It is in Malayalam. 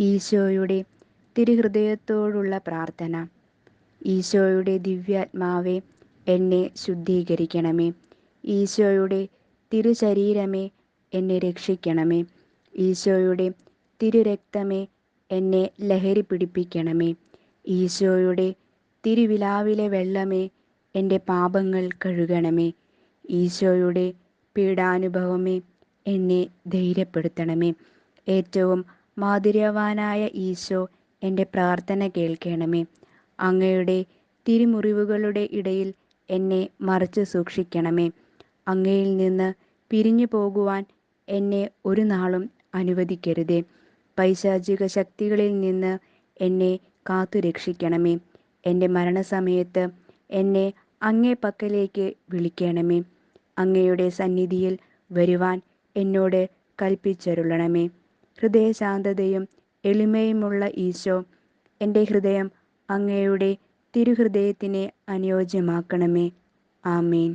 ഈശോയുടെ തിരുഹൃദയത്തോടുള്ള പ്രാർത്ഥന. ഈശോയുടെ ദിവ്യാത്മാവെ എന്നെ ശുദ്ധീകരിക്കണമേ. ഈശോയുടെ തിരുശരീരമേ എന്നെ രക്ഷിക്കണമേ. ഈശോയുടെ തിരുരക്തമേ എന്നെ ലഹരി പിടിപ്പിക്കണമേ. ഈശോയുടെ തിരുവിലാവിലെ വെള്ളമേ എന്റെ പാപങ്ങൾ കഴുകണമേ. ഈശോയുടെ പീഡാനുഭവമേ എന്നെ ധൈര്യപ്പെടുത്തണമേ. ഏറ്റവും മാധുര്യവാനായ ഈശോ എന്റെ പ്രാർത്ഥന കേൾക്കണമേ. അങ്ങയുടെ തിരുമുറിവുകളുടെ ഇടയിൽ എന്നെ മറച്ചു സൂക്ഷിക്കണമേ. അങ്ങയിൽ നിന്ന് പിരിഞ്ഞു പോകുവാൻ എന്നെ ഒരു നാളും അനുവദിക്കരുതേ. പൈശാചിക ശക്തികളിൽ നിന്ന് എന്നെ കാത്തു രക്ഷിക്കണമേ. എന്റെ മരണസമയത്ത് എന്നെ അങ്ങേ പക്കലേക്ക് വിളിക്കണമേ. അങ്ങയുടെ സന്നിധിയിൽ വരുവാൻ എന്നോട് കൽപ്പിച്ചരുളണമേ. ഹൃദയശാന്തതയും എളിമയുമുള്ള ഈശോ എന്റെ ഹൃദയം അങ്ങയുടെ തിരുഹൃദയത്തിനെ അനുയോജ്യമാക്കണമേ. ആമീൻ.